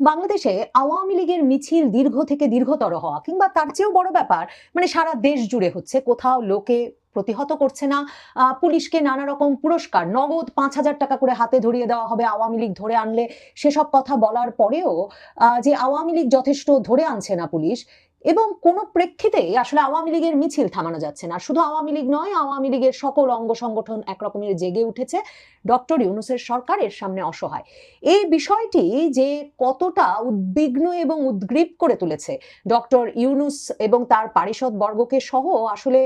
বাংলাদেশে আওয়ামী লীগের মিছিল দীর্ঘ থেকে দীর্ঘতর হওয়া কিংবা তার চেয়েও বড় ব্যাপার মানে সারা দেশ জুড়ে হচ্ছে, কোথাও লোকে প্রতিহত করছে না পুলিশকে নানা রকম পুরস্কার, নগদ পাঁচ হাজার টাকা করে হাতে ধরিয়ে দেওয়া হবে আওয়ামী লীগ ধরে আনলে, সেসব কথা বলার পরেও যে আওয়ামী লীগ যথেষ্ট ধরে আনছে না পুলিশ, এবং কোনো প্রেক্ষিতে আসলে আওয়ামী লীগের মিছিল থামানো যাচ্ছে না। শুধু আওয়ামী লীগ নয়, আওয়ামী লীগের সকল অঙ্গ সংগঠন একরকমের জেগে উঠেছে। ডক্টর ইউনুসের সরকার এর সামনে অসহায়। এই বিষয়টি যে কতটা উদ্বিগ্ন এবং উদ্গ্রীব করে তুলেছে ডক্টর ইউনুস এবং তার পারিষদ বর্গকে সহ, আসলে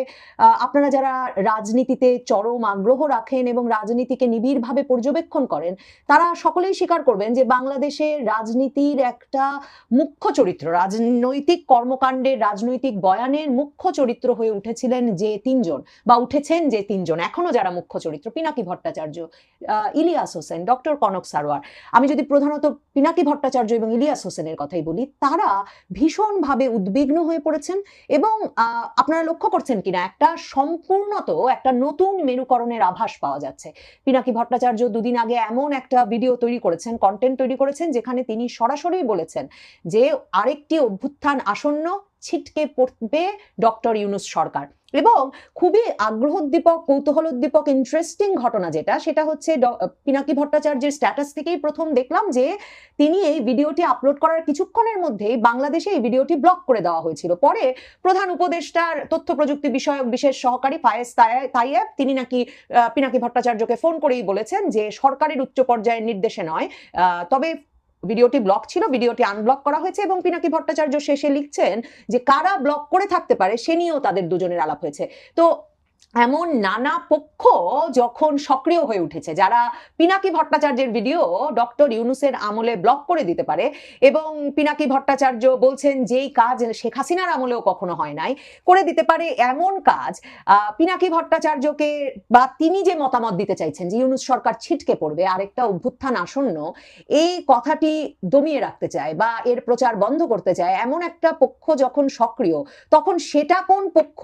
আপনারা যারা রাজনীতিতে চরম আগ্রহ রাখেন এবং রাজনীতিকে নিবিড়ভাবে পর্যবেক্ষণ করেন, তারা সকলেই স্বীকার করবেন যে বাংলাদেশের রাজনীতির একটা মুখ্য চরিত্র, রাজনৈতিক কর্মকাণ্ডের রাজনৈতিক বয়ানের মুখ্য চরিত্র হয়ে উঠেছিলেন যে তিনজন, বা উঠেছেন যে তিনজন, এখনও যারা মুখ্য চরিত্র, পিনাকি ভট্টাচার্য ইলিয়াস হোসেন, ডক্টর কনক সারোয়ার। আমি যদি প্রধানত পিনাকি ভট্টাচার্য এবং ইলিয়াস হোসেনের কথাই বলি, তারা ভীষণভাবে উদ্বিগ্ন হয়ে পড়েছেন এবং আপনারা লক্ষ্য করছেন কিনা, একটা সম্পূর্ণত একটা নতুন মেরুকরণের আভাস পাওয়া যাচ্ছে। পিনাকি ভট্টাচার্য দুদিন আগে এমন একটা ভিডিও তৈরি করেছেন কন্টেন্ট তৈরি করেছেন, যেখানে তিনি সরাসরি বলেছেন যে, আরেকটি অভ্যুত্থান আসন্ন ছিটকে পড়বে ডক্টর ইউনুস সরকার। এবং খুবই আগ্রহোদ্দীপক কৌতূহলোদ্দীপক ইন্টারেস্টিং ঘটনা যেটা, সেটা হচ্ছে পিনাকি ভট্টাচার্যের স্ট্যাটাস থেকেই প্রথম দেখলাম যে তিনি এই ভিডিওটি আপলোড করার কিছুক্ষণের মধ্যেই বাংলাদেশে এই ভিডিওটি ব্লক করে দেওয়া হয়েছিল। পরে প্রধান উপদেষ্টার, তথ্য প্রযুক্তি বিষয়ক বিশেষ সহকারী ফায়েজ তাইয়েব, তিনি নাকি পিনাকি ভট্টাচার্যকে ফোন করেই বলেছেন যে সরকারের উচ্চ পর্যায়ের নির্দেশে নয়। তবে ভিডিওটি ব্লক ছিল, ভিডিওটি আনব্লক করা হয়েছে এবং পিনাকি ভট্টাচার্য শেষে লিখছেন যে কারা ব্লক করে থাকতে পারে সে নিয়েও তাদের দুজনের আলাপ হয়েছে। তো এমন নানা পক্ষ যখন সক্রিয় হয়ে উঠেছে, যারা পিনাকি ভট্টাচার্যের ভিডিও ডক্টর ইউনুসের আমলে ব্লক করে দিতে পারে এবং পিনাকি ভট্টাচার্য বলছেন যেই কাজ শেখ হাসিনার আমলেও কখনো হয় নাই, করে দিতে পারে এমন কাজ পিনাকি ভট্টাচার্যকে বা তিনি যে মতামত দিতে চাইছেন যে ইউনুস সরকার ছিটকে পড়বে, আরেকটা অভ্যুত্থান আসন্ন, এই কথাটি দমিয়ে রাখতে চায় বা এর প্রচার বন্ধ করতে চায় এমন একটা পক্ষ যখন সক্রিয়, তখন সেটা কোন পক্ষ?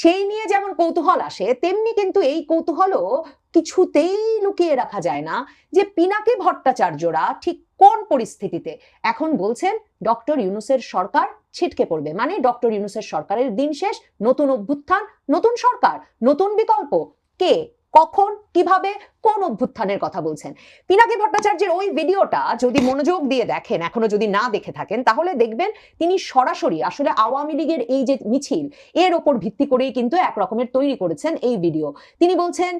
সেই নিয়ে যেমন কৌতূহল আসে, তেমনি কিন্তু এই কৌতূহলও কিছুতেই লুকিয়ে রাখা যায় না যে পিনাকি ভট্টাচার্যরা ঠিক কোন পরিস্থিতিতে। এখন বলছেন, ডক্টর ইউনুসের সরকার ছিটকে পড়বে। মানে ডক্টর ইউনুসের সরকারের দিন শেষ, নতুন অভ্যুত্থান, নতুন সরকার, নতুন বিকল্প। কে? কখন, কীভাবে, কোন অভ্যুত্থানের কথা বলছেন? পিনাকি ভট্টাচার্যের ওই ভিডিওটা যদি মনোযোগ দিয়ে দেখেন, এখনও যদি না দেখে থাকেন, তাহলে দেখবেন তিনি সরাসরি আসলে আওয়ামী লীগের এই যে মিছিল, এর ওপর ভিত্তি করেই কিন্তু এক রকমের তৈরি করেছেন এই ভিডিও। তিনি বলছেন,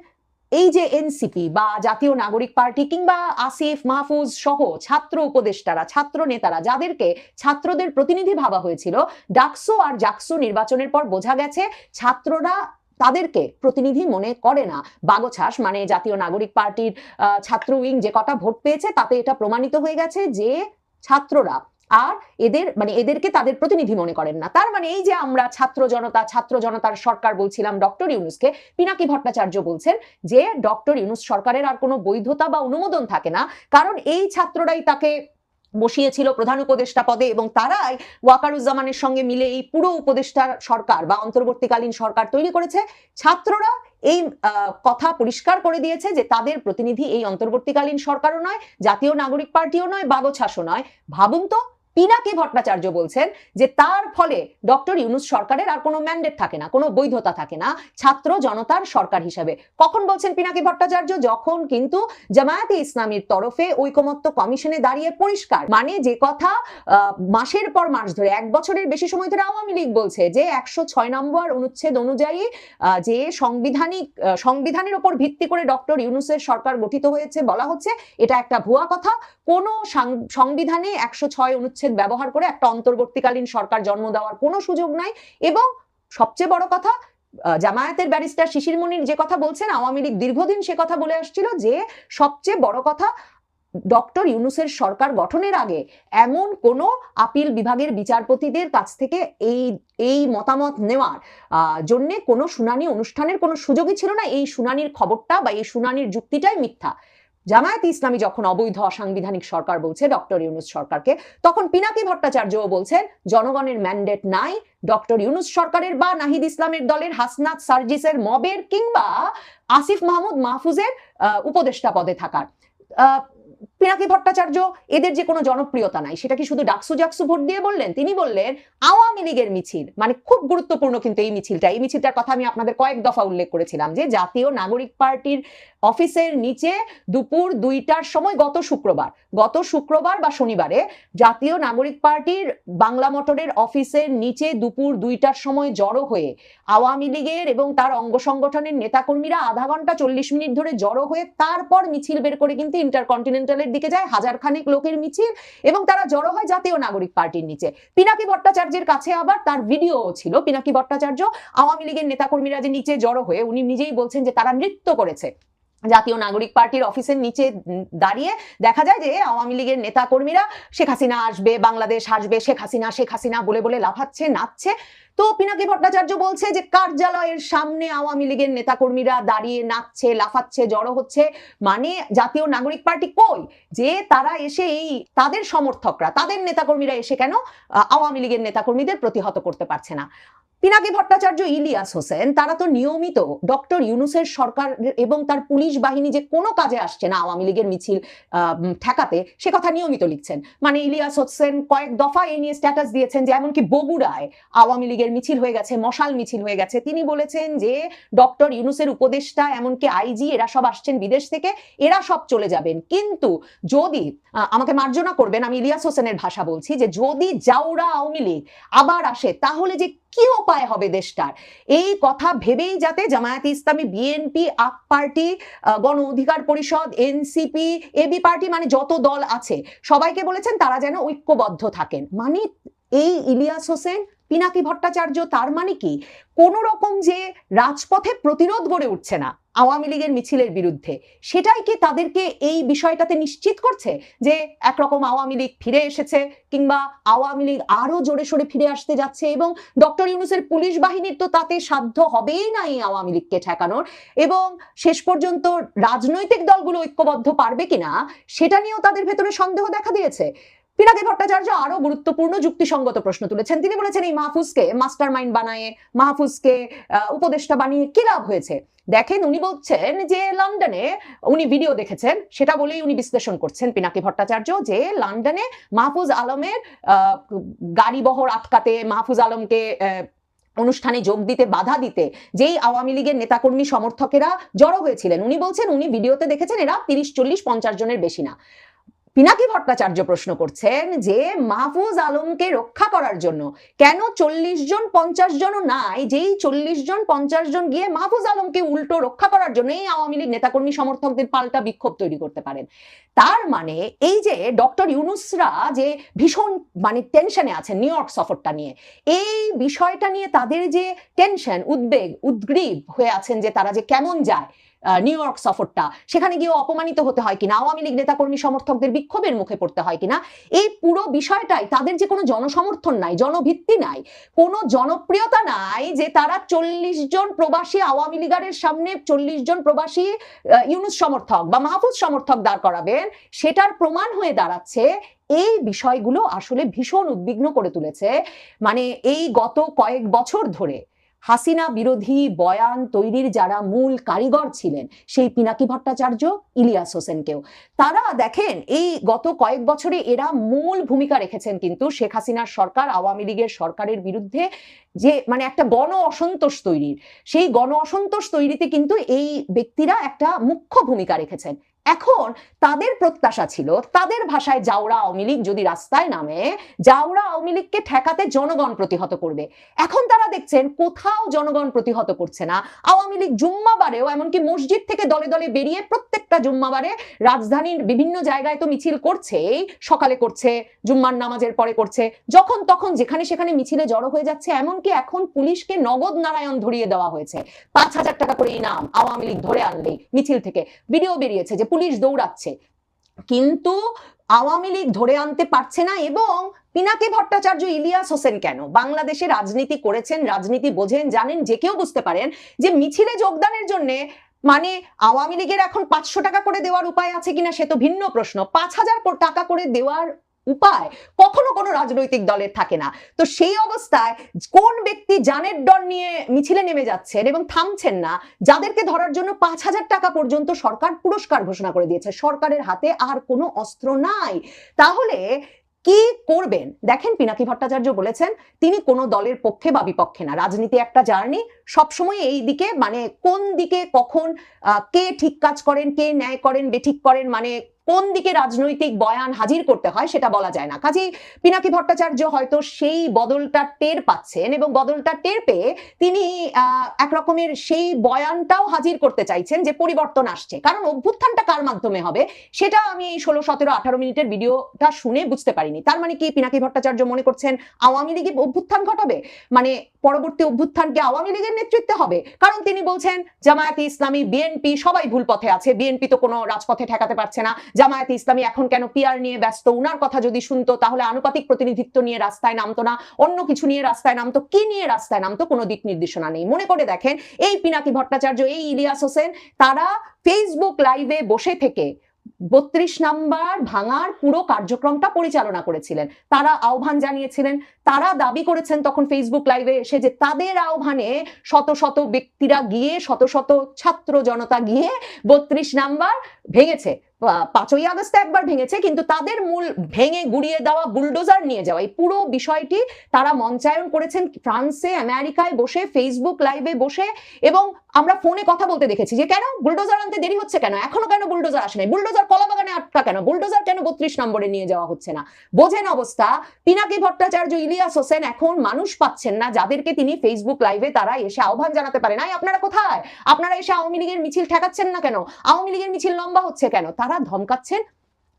এই যে এনসিপি বা জাতীয় নাগরিক পার্টি কিংবা আসিফ, মাহফুজ সহ ছাত্র উপদেষ্টারা, ছাত্র নেতারা, যাদেরকে ছাত্রদের প্রতিনিধি ভাবা হয়েছিল, ডাকসু আর জাকসু নির্বাচনের পর বোঝা গেছে, ছাত্ররা তাদেরকে প্রতিনিধি মনে করে না। বাগছাস মানে জাতীয় নাগরিক পার্টির ছাত্র উইং যে কটা ভোট পেয়েছে তাতে এটা প্রমাণিত হয়ে গেছে যে ছাত্ররা আর এদের মানে এদেরকে তাদের প্রতিনিধি মনে করেন না। তার মানে এই যে আমরা ছাত্র জনতা, ছাত্র জনতার সরকার বলছিলাম, ডক্টর ইউনুসকে, পিনাকি ভট্টাচার্য বলছেন যে ডক্টর ইউনুস সরকারের আর কোনো বৈধতা বা অনুমোদন থাকে না। কারণ এই ছাত্ররাই তাকে বসিয়েছিল প্রধান উপদেষ্টা পদে এবং তারাই ওয়াকারুজ্জামানের সঙ্গে মিলে এই পুরো উপদেষ্টা সরকার বা অন্তর্বর্তীকালীন সরকার তৈরি করেছে। ছাত্ররা এই কথা পরিষ্কার করে দিয়েছে যে তাদের প্রতিনিধি এই অন্তর্বর্তীকালীন সরকারও নয়, জাতীয় নাগরিক পার্টিও নয় বাগছাসও নয়। ভাবুন তো পিনাকি ভট্টাচার্য বলছেন যে তার ফলে ডক্টর ইউনুস সরকারের আর কোনো ম্যান্ডেট থাকে না, কোনো বৈধতা থাকে না, ছাত্র জনতার সরকার হিসাবে। কখন বলছেন পিনাকি ভট্টাচার্য? যখন কিন্তু জামায়াতে ইসলামীর তরফে ঐকমত্য কমিশনে দাঁড়িয়ে পরিষ্কার। মানে যে কথা মাসের পর মাস ধরে, এক বছরের বেশি সময় ধরে আওয়ামী লীগ বলছে যে একশো ছয় নম্বর অনুচ্ছেদ অনুযায়ী যে সাংবিধানিক সংবিধানের উপর ভিত্তি করে ডক্টর ইউনুসের সরকার গঠিত হয়েছে বলা হচ্ছে, এটা একটা ভুয়া কথা। কোন সংবিধানে একশো ছয় অনুচ্ছেদ ব্যবহার করে একটা অন্তর্বর্তীকালীন সরকার জন্ম দেওয়ার কোনো সুযোগ নাই। এবং সবচেয়ে বড় কথা জামায়াতের ব্যারিস্টার শিশির মনির যে কথা বলছেন, আওয়ামী লীগ দীর্ঘদিন সে কথা বলে আসছিল যে, সবচেয়ে বড় কথা, ডক্টর ইউনুসের সরকার গঠনের আগে এমন কোনো আপিল বিভাগের বিচারপতিদের কাছ থেকে এই এই মতামত নেওয়ার জন্য কোনো শুনানি অনুষ্ঠানের কোনো সুযোগই ছিল না। এই শুনানির খবরটা বা এই শুনানির যুক্তিটাই মিথ্যা। জামায়াত ইসলামী যখন অবৈধ অসাংবিধানিক সরকার বলছে, ডক্টর ইউনুস সরকারকে, তখন পিনাকি ভট্টাচার্যও বলছেন, জনগণের ম্যান্ডেট নাই, ডক্টর ইউনুস সরকারের বা নাহিদ ইসলামের দলের হাসনাত সার্জিসের মবের কিংবা আসিফ মাহমুদ মাহফুজের উপদেষ্টা পদে থাকার। পিনাকি ভট্টাচার্য, এদের যে কোনো জনপ্রিয়তা নাই। সেটা কি শুধু ডাকসু জাকসু ভোট দিয়ে বললেন? তিনি বললেন, আওয়ামী লীগের মিছিল মানে খুব গুরুত্বপূর্ণ কিন্তু এই মিছিলটা। এই মিছিলটার কথা আমি আপনাদের কয়েক দফা উল্লেখ করেছিলাম যে জাতীয় নাগরিক পার্টির অফিসের নিচে দুপুর দুইটার সময় গত শুক্রবার গত শুক্রবার বা শনিবারে জাতীয় নাগরিক পার্টির বাংলা মোটরের অফিসের নিচে দুপুর দুইটার সময় জড়ো হয়ে আওয়ামী লীগের এবং তার অঙ্গ সংগঠনের নেতাকর্মীরা আধা ঘণ্টা চল্লিশ মিনিট ধরে জড়ো হয়ে তারপর মিছিল বের করে কিন্তু ইন্টারকন্টিনেন্টালের দিকে যায় হাজার খানেক লোকের মিছিল এবং তারা জড়ো হয় জাতীয় নাগরিক পার্টির নিচে। পিনাকি ভট্টাচার্যের কাছে আবার তার ভিডিও ছিল। পিনাকি ভট্টাচার্য আওয়ামী লীগের নেতাকর্মীরা যে নিচে জড়ো হয়ে, উনি নিজেই বলছেন যে তারা নৃত্য করেছে। জাতীয় নাগরিক পার্টির অফিসের নিচে দাঁড়িয়ে দেখা যায় যে আওয়ামী লীগের নেতা কর্মীরা শেখ হাসিনা আসবে, বাংলাদেশ আসবে, শেখ হাসিনা শেখ হাসিনা বলে বলে লাফাচ্ছে, নাচছে। তো পিনাকি ভট্টাচার্য বলছে যে কার্যালয়ের সামনে আওয়ামী লীগের নেতাকর্মীরা দাঁড়িয়ে নাচছে, লাফাচ্ছে, জড়ো হচ্ছে। মানে জাতীয় নাগরিক পার্টি কই? যে তারা এসে এই তাদের সমর্থকরা, তাদের নেতাকর্মীরা এসে কেন আওয়ামী লীগের নেতাকর্মীদের প্রতিহত করতে পারছে না? পিনাকি ভট্টাচার্য, ইলিয়াস হোসেন, তারা তো নিয়মিত ডক্টর ইউনুসের সরকার এবং তার পুলিশ বাহিনী যে কোনো কাজে আসছে না আওয়ামী লীগের মিছিল ঠেকাতে, সে কথা নিয়মিত লিখছেন। মানে ইলিয়াস হোসেন কয়েক দফা এই নিয়ে স্ট্যাটাস দিয়েছেন যে এমনকি বগুড়ায় আওয়ামী লীগের মিছিল হয়ে গেছে, মশাল মিছিল হয়ে গেছে। তিনি বলেছেন যে, ডক্টর ইউনুসের উপদেষ্টা, এমনকি আইজি, এরা সব আসছেন বিদেশ থেকে, এরা সব চলে যাবেন। কিন্তু যদি আমাকে মার্জনা করবেন, আমি ইলিয়াস হোসেনের ভাষা বলছি যে, যদি জাউরা আওয়ামী লীগ আবার আসে, তাহলে যে কি উপায় হবে দেশটার? এই কথা ভেবেই যাতে জামায়াত ইসলামী, BNP, up party Gono Odhikar পরিষদ, এনসিপি, এবি পার্টি মানে যত দল আছে, সবাইকে বলেছেন তারা যেন ঐক্যবদ্ধ থাকেন। মানে এই ইলিয়াস হোসেন পিনাকি ভট্টাচার্য, তার মানে কি? কোন রকম যে রাজপথে প্রতিরোধ গড়ে উঠছে না আওয়ামী লীগের মিছিলের বিরুদ্ধে, সেটাই কি তাদেরকে এই বিষয়টাতে নিশ্চিত করছে যে একরকম আওয়ামী লীগ ফিরে এসেছে কিংবা আওয়ামী লীগ আরও জোরে সোরে ফিরে আসতে যাচ্ছে এবং ডক্টর ইউনুসের পুলিশ বাহিনীর তো তাতে সাধ্য হবেই না এই আওয়ামী লীগকে ঠেকানোর এবং শেষ পর্যন্ত রাজনৈতিক দলগুলো ঐক্যবদ্ধ পারবে কিনা, সেটা নিয়েও তাদের ভেতরে সন্দেহ দেখা দিয়েছে। পিনাকি ভট্টাচার্য আরও গুরুত্বপূর্ণ যুক্তিসঙ্গত প্রশ্ন তুলেছেন। তিনি বলেছেন, এই মাহফুজকে মাস্টার মাইন্ড বানায়, মাহফুজকে উপদেষ্টা বানিয়ে কি লাভ হয়েছে? দেখেন, উনি বলছেন যে লন্ডনে উনি ভিডিও দেখেছেন, সেটা বলেই উনি বিশ্লেষণ করছেন পিনাকি ভট্টাচার্য যে লন্ডনে মাহফুজ আলমের গাড়ি বহর আটকাতে, মাহফুজ আলমকে অনুষ্ঠানে যোগ দিতে, বাধা দিতে যেই আওয়ামী লীগের নেতাকর্মী সমর্থকেরা জড়ো হয়েছিলেন। উনি বলছেন, উনি ভিডিওতে দেখেছেন, এরা তিরিশ, চল্লিশ, পঞ্চাশ জনের বেশি না। পিনাকি ভট্টাচার্য প্রশ্ন করছেন যে, মাহফুজ আলমকে রক্ষা করার জন্য কেন চল্লিশ জন, পঞ্চাশ জনও নাই, যেই চল্লিশ জন, পঞ্চাশ জন গিয়ে মাহফুজ আলমকে উল্টো রক্ষা করার জন্য এই আওয়ামী লীগ নেতাকর্মী সমর্থকদের পাল্টা বিক্ষোভ তৈরি করতে পারেন। তার মানে এই যে ডক্টর ইউনুসরা যে ভীষণ মানে টেনশনে আছেন নিউ ইয়র্ক সফরটা নিয়ে, এই বিষয়টা নিয়ে তাদের যে টেনশন, উদ্বেগ, উদ্গ্রীব হয়ে আছেন যে তারা যে কেমন যায় নিউ ইয়র্ক সফরটা, সেখানে গিয়ে অপমানিত হতে হয় কিনা, আওয়ামী লীগ নেতাকর্মী সমর্থকদের বিক্ষোভের মুখে পড়তে হয় কিনা, এই পুরো বিষয়টাই তাদের যে কোনো জনসমর্থন নাই, জনভিত্তি নাই, কোনো জনপ্রিয়তা নাই যে তারা চল্লিশ জন প্রবাসী আওয়ামী লীগারের সামনে চল্লিশ জন প্রবাসী ইউনুস সমর্থক বা মাহফুজ সমর্থক দাঁড় করাবেন, সেটার প্রমাণ হয়ে দাঁড়াচ্ছে, এই বিষয়গুলো আসলে ভীষণ উদ্বিগ্ন করে তুলেছে। মানে এই গত কয়েক বছর ধরে হাসিনা বিরোধী বয়ান তৈরির যারা মূল কারিগর ছিলেন, সেই পিনাকি ভট্টাচার্য, ইলিয়াস হোসেনকেও। তারা দেখেন, এই গত কয়েক বছরে এরা মূল ভূমিকা রেখেছেন কিন্তু শেখ হাসিনার সরকার, আওয়ামী লীগের সরকারের বিরুদ্ধে যে মানে একটা গণ অসন্তোষ তৈরির। সেই গণ অসন্তোষ তৈরিতে কিন্তু এই ব্যক্তিরা একটা মুখ্য ভূমিকা রেখেছেন। এখন তাদের প্রত্যাশা ছিল, তাদের ভাষায় জাউরা আওয়ামী লীগ যদি রাস্তায় নামে জাউরা আওয়ামী লীগকে ঠেকাতে জনগণ প্রতিহত করবে। এখন তারা দেখছেন কোথাও জনগণ প্রতিহত করছে না। আওয়ামী লীগ জুম্মাবারেও, এমনকি মসজিদ থেকে দলে দলে বেরিয়ে প্রত্যেকটা জুম্মাবারে রাজধানীর বিভিন্ন জায়গায় তো মিছিল করছেই, সকালে করছে, জুম্মার নামাজের পরে করছে। যখন তখন যেখানে সেখানে মিছিলে জড়ো হয়ে যাচ্ছে, এমনকি এখন পুলিশকে নগদ নারায়ণ ধরিয়ে দেওয়া হয়েছে। পাঁচ হাজার টাকা করে ইনাম আওয়ামী লীগ ধরে আনলেই মিছিল থেকে। ভিডিও বেরিয়েছে যে পুলিশ দৌড়াচ্ছে। কিন্তু আওয়ামী লীগ ধরে আনতে পারছে না এবং পিনাকে ভট্টাচার্য ইলিয়াস হোসেন কেন? বাংলাদেশে রাজনীতি করেছেন, রাজনীতি বোঝেন, জানেন, যে কেউ বুঝতে পারেন যে মিছিলে যোগদানের জন্য মানে আওয়ামী লীগের এখন পাঁচশো টাকা করে দেওয়ার উপায় আছে কিনা সে তো ভিন্ন প্রশ্ন। পাঁচ হাজার টাকা করে দেওয়ার উপায় কখনো কোনো রাজনৈতিক দলের থাকে না। তো সেই অবস্থায় কোন ব্যক্তি জানের ডর নিয়ে মিছিলে নেমে যাচ্ছেন এবং থামছেন না, যাদেরকে ধরার জন্য পাঁচ হাজার টাকা পর্যন্ত সরকার পুরস্কার ঘোষণা করে দিয়েছে, সরকারের হাতে আর কোনো অস্ত্র নাই। তাহলে কি করবেন? দেখেন পিনাকি ভট্টাচার্য বলেছেন, তিনি কোনো দলের পক্ষে বা বিপক্ষে না। রাজনীতি একটা জার্নি সবসময় এই দিকে মানে কোন দিকে কখন কে ঠিক কাজ করেন, কে ন্যায় করেন বেঠিক করেন মানে কোন দিকে রাজনৈতিক বয়ান হাজির করতে হয় সেটা বলা যায় না। কাজেই পিনাকি ভট্টাচার্য হয়তো সেই বদলটা টের পাচ্ছেন এবং বদলটা টের পেয়ে তিনি আহ, এক সেই বয়ানটাও হাজির করতে চাইছেন যে পরিবর্তন আসছে। কারণ অভ্যুত্থানটা কার মাধ্যমে হবে সেটা আমি এই ষোলো সতেরো আঠারো মিনিটের ভিডিওটা শুনে বুঝতে পারিনি। তার মানে কি পিনাকি ভট্টাচার্য মনে করছেন আওয়ামী লীগই অভ্যুত্থান ঘটাবে? মানে পরবর্তী অভ্যুত্থানকে আওয়ামী লীগের নেতৃত্বে হবে? কারণ তিনি বলছেন জামায়াতে ইসলামী বিএনপি সবাই ভুল পথে আছে। বিএনপি তো কোনো রাজপথে ঠেকাতে পারছে না। জামায়াতে ইসলামী এখন কেন পিয়ার নিয়ে ব্যস্ত? উনার কথা যদি শুনতো, তাহলে আনুপাতিক প্রতিনিধিত্ব নিয়ে রাস্তায় নামতো না, অন্য কিছু নিয়ে রাস্তায় নামতো, কি নিয়ে রাস্তায় নামতো কোনো দিক নির্দেশনা নেই। মনে করে দেখেন, এই পিনাকি ভট্টাচার্য, এই ইলিয়াস হোসেন, তারা ফেসবুক লাইভে বসে থেকে বত্রিশ নাম্বার ভাঙার পুরো কার্যক্রমটা পরিচালনা করেছিলেন। তারা আহ্বান জানিয়েছিলেন, তারা দাবি করেছেন তখন ফেসবুক লাইভে এসে যে তাদের আহ্বানে শত শত ব্যক্তিরা গিয়ে, শত শত ছাত্র জনতা গিয়ে বত্রিশ নাম্বার ভেঙেছে। পাঁচই আগস্টে একবার ভেঙেছে, কিন্তু তাদের মূল ভেঙে গুড়িয়ে দেওয়া বুলডোজার নিয়ে যাওয়া। এই পুরো বিষয়টি তারা মঞ্চায়ন করেছেন ফ্রান্সে, আমেরিকায় বসে ফেসবুক লাইভে বসে, এবং আমরা ফোনে কথা বলতে দেখেছি যে, কেন? বুলডোজার আনতে দেরি হচ্ছে কেন? এখনও কেন বুলডোজার আসে নাই? বুলডোজার কলাবাগানে আটকা কেন? বুলডোজার কেন বত্রিশ নম্বরে নিয়ে যাওয়া হচ্ছে না? বোঝেন অবস্থা, পিনাকি ভট্টাচার্য, ইলিয়াস হোসেন এখন মানুষ পাচ্ছেন না, যাদেরকে তিনি ফেসবুক লাইভে তারা এসে আহ্বান জানাতে পারেন আই আপনারা কোথায়? আপনারা এসে আওয়ামী লীগের মিছিল ঠেকাচ্ছেন না কেন? আওয়ামী লীগের মিছিল লম্বা হচ্ছে কেন? তারা ধমকাচ্ছেন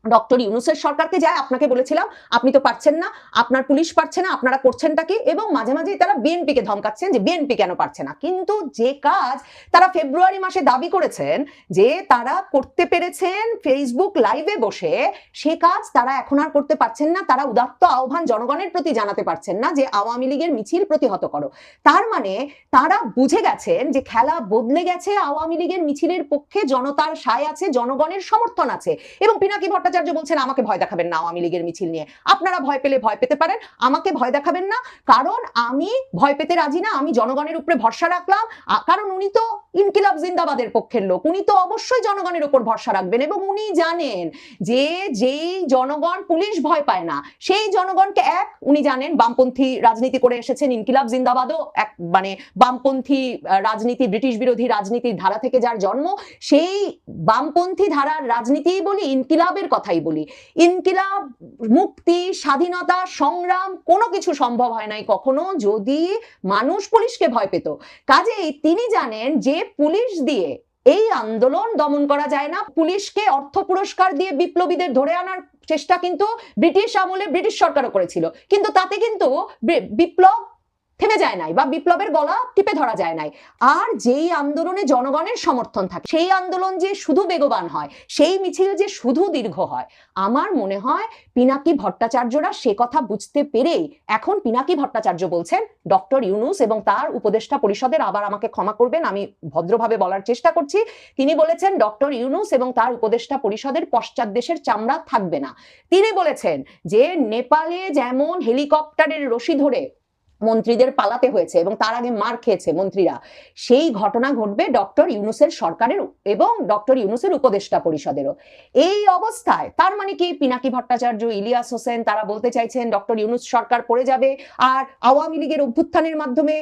ডক্টর ইউনুসের সরকারকে যায়, আপনাকে বলেছিলাম, আপনি তো পারছেন না, আপনার পুলিশ পারছে না, আপনারা করছেনটা কি? এবং মাঝে মাঝে তারা বিএনপি কে ধমকাচ্ছেন যে বিএনপি কেন পারছে না। কিন্তু যে কাজ তারা ফেব্রুয়ারি মাসে দাবি করেছেন যে তারা করতে পেরেছেন ফেসবুক লাইভে বসে, সে কাজ তারা এখন আর করতে পারছেন না, তারা উদাত্ত আহ্বান জনগণের প্রতি জানাতে পারছেন না যে আওয়ামী লীগের মিছিল প্রতিহত করো। তার মানে তারা বুঝে গেছেন যে খেলা বদলে গেছে, আওয়ামী লীগের মিছিলের পক্ষে জনতার সায় আছে, জনগণের সমর্থন আছে এবং পিনাকি ভট্টাচার্য বলছেন, আমাকে ভয় দেখাবেন না আওয়ামী লীগের মিছিল নিয়ে। আপনারা ভয় পেলে ভয় পেতে পারেন, আমাকে ভয় দেখাবেন না, কারণ আমি ভয় পেতে রাজি না, আমি জনগণের উপরে ভরসা রাখলাম কারণ উনি তো ইনকিলাব জিন্দাবাদের পক্ষের লোক। উনি তো অবশ্যই জনগণের উপর ভরসা রাখবেন এবং উনি জানেন যে যেই জনগণ পুলিশ ভয় পায় না, সেই জনগণকে এক, উনি জানেন বামপন্থী রাজনীতি করে এসেছেন ইনকিলাব জিন্দাবাদও, এক মানে বামপন্থী রাজনীতি, ব্রিটিশ বিরোধী রাজনীতির ধারা থেকে যার জন্ম, সেই বামপন্থী ধারার রাজনীতি বলি, ইনকিলাবের কথাই বলি। ইনকিলাব, মুক্তি, স্বাধীনতা, সংগ্রাম, কোনো কিছু সম্ভব হয় নাই কখনো যদি মানুষ পুলিশকে ভয় পেত। কাজেই তিনি জানেন যে পুলিশ দিয়ে এই আন্দোলন দমন করা যায় না। পুলিশকে অর্থ পুরস্কার দিয়ে বিপ্লবীদের ধরে আনার চেষ্টা কিন্তু ব্রিটিশ আমলে ব্রিটিশ সরকারও করেছিল। কিন্তু তাতে কিন্তু বিপ্লব থেমে যায় নাই বা বিপ্লবের গলা টিপে ধরা যায় নাই। আর যেই আন্দোলনে জনগণের সমর্থন থাকে, সেই আন্দোলন যে শুধু বেগবান হয়, সেই মিছিল যে শুধু দীর্ঘ হয়, আমার মনে হয় পিনাকি ভট্টাচার্যরা সে কথা বুঝতে পেরেই এখন পিনাকি ভট্টাচার্য বলছেন, ডক্টর ইউনুস এবং তার উপদেষ্টা পরিষদের আবার আমাকে ক্ষমা করবেন, আমি ভদ্রভাবে বলার চেষ্টা করছি। তিনি বলেছেন, ডক্টর ইউনুস এবং তার উপদেষ্টা পরিষদের পশ্চাৎ দেশের চামড়া থাকবে না। তিনি বলেছেন যে, নেপালে যেমন হেলিকপ্টারের রশি ধরে মন্ত্রীদের পালাতে হয়েছে এবং তার আগে মার খেয়েছে মন্ত্রীরা। সেই ঘটনা ঘটবে ডক্টর ইউনুসের সরকারের এবং ডক্টর ইউনুসের উপদেষ্টা পরিষদেরও। এই অবস্থায় তার মানে কি? পিনাকি ভট্টাচার্য, ইলিয়াস হোসেন, তারা বলতে চাইছেন ডক্টর ইউনুস সরকার পড়ে যাবে আর আওয়ামী লীগের অভ্যুত্থানের মাধ্যমে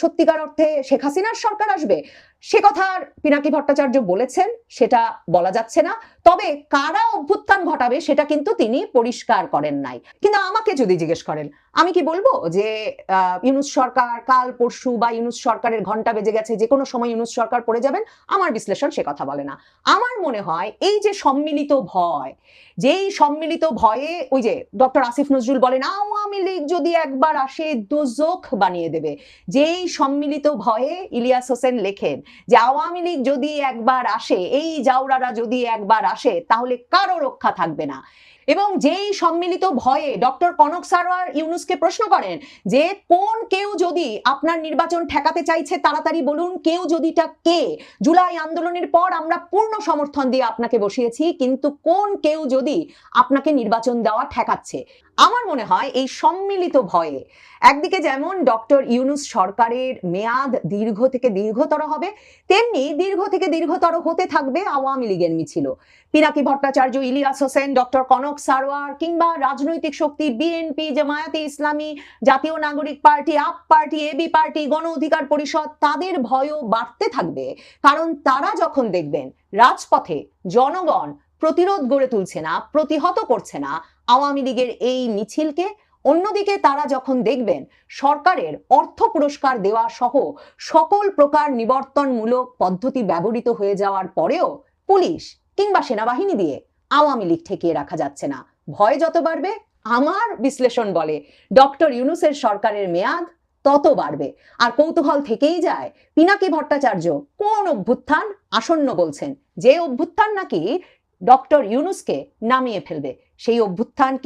সত্যিকার অর্থে শেখ হাসিনার সরকার আসবে। সে কথা পিনাকি ভট্টাচার্য বলেছেন, সেটা বলা যাচ্ছে না। তবে কারা অভ্যুত্থান ঘটাবে সেটা কিন্তু তিনি পরিষ্কার করেন নাই। কিন্তু আমাকে যদি জিজ্ঞেস করেন, আমি কি বলব যে ইউনুস সরকার কাল পরশু বা ইউনুস সরকারের ঘণ্টা বেজে গেছে, যে কোনো সময় ইউনুস সরকার পড়ে যাবেন, আমার বিশ্লেষণ সে কথা বলে না। আমার মনে হয় এই যে সম্মিলিত ভয়, যেই সম্মিলিত ভয়ে ওই যে ডক্টর আসিফ নজরুল বলেন, আওয়ামী লীগ যদি একবার আসে দোজখ বানিয়ে দেবে। যেই সম্মিলিত ভয়ে ইলিয়াস হোসেন লেখেন যে, আওয়ামী লীগ যদি একবার আসে, এই জাউরারা যদি একবার আসে, তাহলে কারও রক্ষা থাকবে না। এবং যেই সম্মিলিত ভয়ে ডক্টর কনক সারওয়ার ইউনুসকে প্রশ্ন করেন যে, কোন কেউ যদি আপনার নির্বাচন ঠেকাতে চাইছে, তাড়াতাড়ি বলুন, কেউ যদিটা কে? জুলাই আন্দোলনের পর আমরা পূর্ণ সমর্থন দিয়ে আপনাকে বসিয়েছি, কিন্তু কোন কেউ যদি আপনাকে নির্বাচন দেওয়া ঠেকাচ্ছে? আমার মনে হয় এই সম্মিলিত ভয়ে একদিকে যেমন ডক্টর ইউনুস সরকারের মেয়াদ দীর্ঘ থেকে দীর্ঘতর হবে, তেমনি দীর্ঘ থেকে দীর্ঘতর হতে থাকবে আওয়ামী লীগের মিছিল। পিনাকি ভট্টাচার্য, ইলিয়াস হোসেন, ডক্টর কনক সারওয়ার কিংবা রাজনৈতিক শক্তি বিএনপি, জামায়াতে Islami, Jatiya Nagorik party, up party AB party, Gono Odhikar Parishad, তাদের ভয়ও বাড়তে থাকবে। কারণ তারা যখন দেখবেন রাজপথে জনগণ প্রতিরোধ গড়ে তুলছে না, প্রতিহত করছে না আওয়ামী লীগের এই মিছিলকে, অন্যদিকে তারা যখন দেখবেন সরকারের অর্থ পুরস্কার দেওয়া সহ সকল প্রকার নিবর্তনমূলক পদ্ধতি ব্যবহৃত হয়ে যাওয়ার পরেও পুলিশ কিংবা সেনাবাহিনী দিয়ে আওয়ামী লীগ ঠেকিয়ে রাখা যাচ্ছে না। ভয় যত বাড়বে, আমার বিশ্লেষণ বলে ডক্টর ইউনুসের সরকারের মেয়াদ তত বাড়বে। আর কৌতূহল থেকেই যায় পিনাকি ভট্টাচার্য কোন অভ্যুত্থান আসন্ন বলছেন? যে অভ্যুত্থান নাকি ডক্টর ইউনুসকে নামিয়ে ফেলবে। সেই অভ্যুত্থান কি